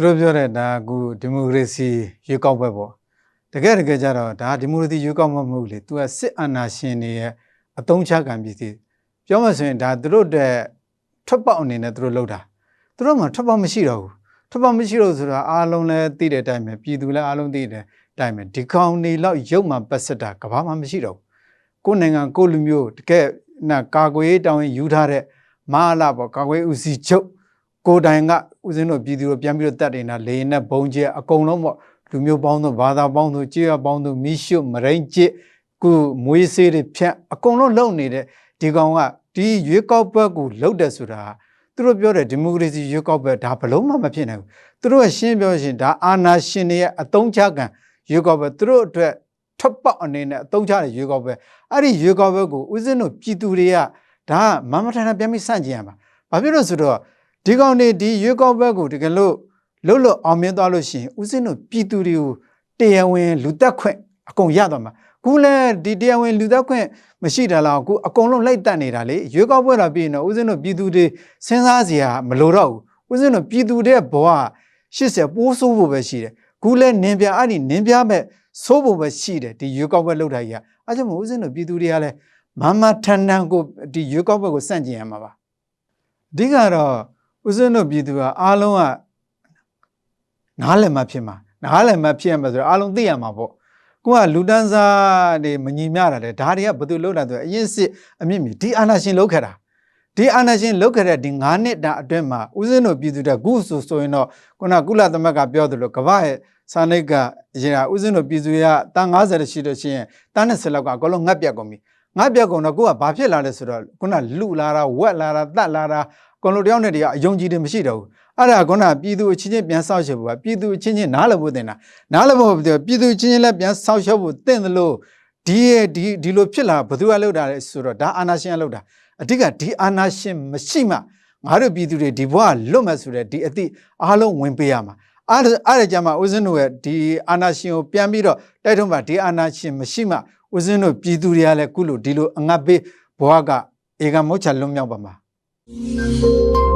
သူတို့ပြောတဲ့ဒါကူဒီမိုကရေစီရွေးကောက်ပွဲပေါ့တကယ်တကယ်ကြတော့ဒါဒီမိုကရေစီရွေးကောက်ပွဲမဟုတ်လေသူကစစ်အာဏာရှင်တွေရဲ့အတုံးချကံပြည်စီပြောမှဆိုရင်ဒါသူတို့တဲ့ထွက်ပေါက်အနေနဲ့သူတို့လုပ်တာသူတို့မှထွက်ပေါက်မရှိတော့ဘူးထွက်ပေါက်မရှိတော့ဆိုတာအားလုံးလည်းသိတဲ့အတိုင်းပဲပြည်သူလည်းအားလုံးသိတဲ့အတိုင်းပဲဒီကောင်နေလောက်ရုပ်မှပတ်ဆက်တာကဘာမှမရှိတော့ဘူးကိုယ်နိုင်ငံကိုယ်လူမျိုးတကယ်နာကာကွယ်ရေးတောင်းရင်ယူထားတဲ့မဟာလာပေါ့ကာကွယ်ရေးဦးစီးချုပ် ကိုယ်တိုင်ကဦးဇင်းတို့ပြည်သူတို့ပြန်ပြီးတော့တတ်နေတာလေရင်နဲ့ဘုံကျဲအကုန်လုံးပေါ့လူမျိုးပေါင်းတို့ဘာသာပေါင်းတို့ကြေးရပေါင်းတို့မိရှုမရိန်ကျစ်ကုမွေးစေးတွေဖြတ်အကုန်လုံးလုံနေတဲ့ဒီကောင်ကဒီရွေးကောက်ပွဲကိုလှုပ်တယ်ဆိုတာသူတို့ပြောတဲ့ဒီမိုကရေစီရွေးကောက်ပွဲဒါဘလုံးမှမဖြစ်နိုင်ဘူးသူတို့ကရှင်းပြောရှင်ဒါအာဏာရှင်တွေရဲ့အတုံးချကံရွေးကောက်ပွဲသူတို့အတွက်ထွက်ပေါက်အနေနဲ့အတုံးချတဲ့ရွေးကောက်ပွဲအဲ့ဒီရွေးကောက်ပွဲကိုဦးဇင်းတို့ပြည်သူတွေကဒါကမမထန်ထန်ပြန်ပြီးစန့်ကျင်ရမှာဘာဖြစ်လို့ဆိုတော့ ဒီကောင်နေဒီရွေးကောက်ပွဲကိုတကယ်လို့လှုပ်လို့အောင်မြင်သွားလို့ရှိရင်ဦးစင်းတို့ပြည်သူတွေကိုတရားဝင်လူသက်ခွင့်အကုန်ရသွားမှာခုလည်းဒီတရားဝင်လူသက်ခွင့်မရှိတာလားအခုအကုန်လုံးလိုက်တက်နေတာလေရွေးကောက်ပွဲလာပြီးရင်တော့ဦးစင်းတို့ပြည်သူတွေစဉ်းစားစရာမလိုတော့ဘူးဦးစင်းတို့ပြည်သူတွေဘဝ80ပိုးဆိုးဖို့ပဲရှိတယ်ခုလည်းနင်းပြအဲ့ဒီနင်းပြမဲ့ဆိုးဖို့ပဲရှိတယ်ဒီရွေးကောက်ပွဲလှုပ်တာကြီးကအဲကြောင့်မို့ဦးစင်းတို့ပြည်သူတွေကလည်းမမထန်ထန်ကိုဒီရွေးကောက်ပွဲကိုစန့်ကျင်ရမှာပါအဓိကတော့ ဦးဇင်းတို့ပြည်သူကအားလုံးကနားလည်မှဖြစ်မှာနားလည်မှဖြစ်ရမှာဆိုတော့အားလုံးသိရမှာပေါ့ကိုကလူတန်းစားတွေမညီမျှတာလေဒါတွေကဘယ်သူလုပ်လာဆိုအရင်စစ်အမြင့်မြင့်ဒီအာနာရှင်လုပ်ခဲ့တာဒီအာနာရှင်လုပ်ခဲ့တဲ့ဒီ9နှစ်တာအတွင်းမှာဦးဇင်းတို့ပြည်သူတွေခုဆိုဆိုရင်တော့ခုနကုလသမဂ္ဂပြောသလိုကမ္ဘာရဲ့စာနိတ်ကအရင်ကဦးဇင်းတို့ပြည်သူတွေကတန်90ရှိလို့ရှိရင်တန်း20လောက်ကအကုန်လုံးငတ်ပြတ်ကုန်ပြီ ငတ်ပြတ်ကုန်တော့ကိုကဘာဖြစ်လာလဲဆိုတော့ခုနလူလာတာဝက်လာတာတတ်လာတာကွန်လိုတယောက်နဲ့တည်းကအယုံကြည်တယ်မရှိတော့ဘူးအဲ့ဒါကကပြည်သူအချင်းချင်းပြန်ဆောက်ရှုပ်ဖို့ကပြည်သူအချင်းချင်းနားလည်ဖို့တင်တာနားလည်ဖို့ပြည်သူအချင်းချင်းလည်းပြန်ဆောက်ရှုပ်ဖို့တင့်တယ်လို့ဒီရဲ့ဒီဒီလိုဖြစ်လာဘယ်သူကလုပ်တာလဲဆိုတော့ဒါအာနာရှင်ကလုပ်တာအဓိကဒီအာနာရှင်မရှိမှငါတို့ပြည်သူတွေဒီဘဝလွတ်မဲ့ဆိုတဲ့ဒီအသည့်အားလုံးဝင်ပေးရမှာ အဲ့ဒါအဲ့ဒါကြမှာဦးဇင်းတို့ရဲ့ဒီအာနာရှင်ကိုပြန်ပြီးတော့တိုက်ထုံးပါဒီအာနာရှင်မရှိမှဦးဇင်းတို့ပြည်သူတွေကလည်းကုလို့ဒီလိုအငတ်ပေးဘဝကဧကမောချလွတ်မြောက်ပါမှာ Thank